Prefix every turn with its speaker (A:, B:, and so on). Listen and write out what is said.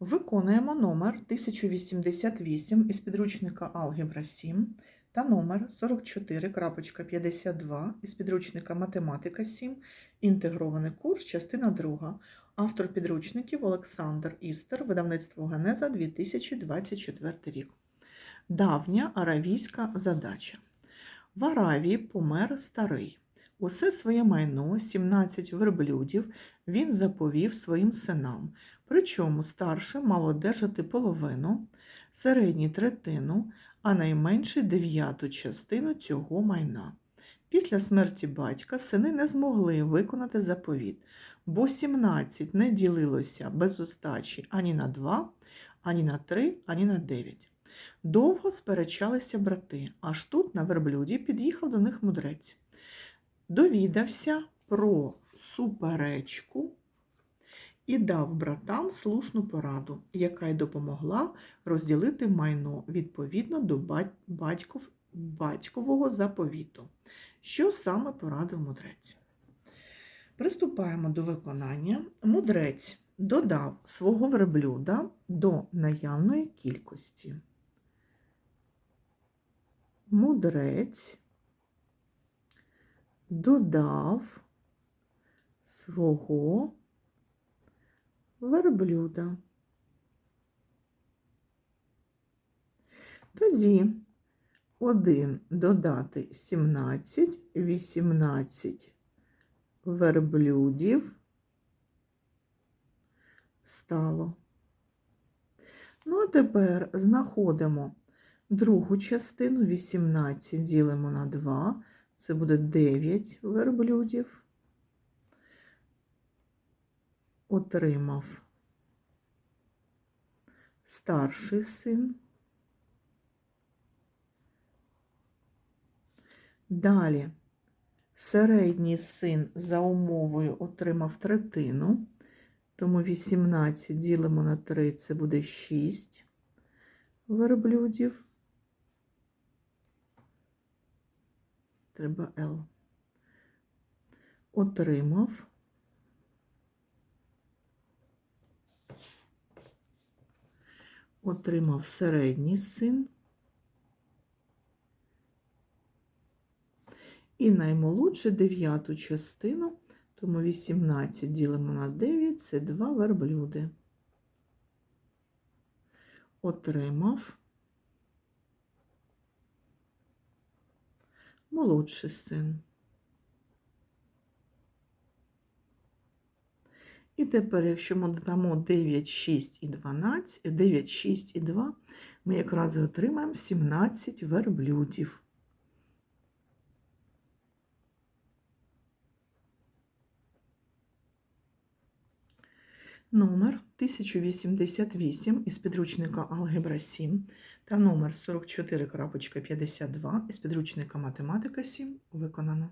A: Виконуємо номер 1088 із підручника Алгебра 7 та номер 44.52 із підручника Математика 7, інтегрований курс, частина 2. Автор підручників Олександр Істер, видавництво Генеза 2024 рік. Давня аравійська задача. В Аравії помер старий. Усе своє майно, 17 верблюдів, він заповів своїм синам. Причому старший мав одержати половину, середній третину, а найменший дев'яту частину цього майна. Після смерті батька сини не змогли виконати заповіт, бо 17 не ділилося без остачі ані на 2, ані на 3, ані на 9. Довго сперечалися брати, аж тут на верблюді під'їхав до них мудрець. Довідався про суперечку і дав братам слушну пораду, яка й допомогла розділити майно відповідно до бать- батьков, батькового заповіту. Що саме порадив мудрець? Приступаємо до виконання. Мудрець додав свого верблюда до наявної кількості. Мудрець додав свого верблюда. Тоді 1 додати 17, 18 верблюдів стало. Ну, а тепер знаходимо другу частину 18 ділимо на 2, це буде 9 верблюдів. Отримав старший син. Далі середній син за умовою отримав третину, тому 18 ділимо на 3, це буде 6 верблюдів. Треба L. Отримав. Отримав середній син. І наймолодше дев'яту частину, тому 18 ділимо на 9, це 2 верблюди. Отримав молодший син. І тепер, якщо ми додамо 9, 6 і 12, 9, 6 і 2, ми якраз отримаємо 17 верблюдів. Номер 1088 із підручника Алгебра 7 та номер 44.52 із підручника Математика 7 виконано.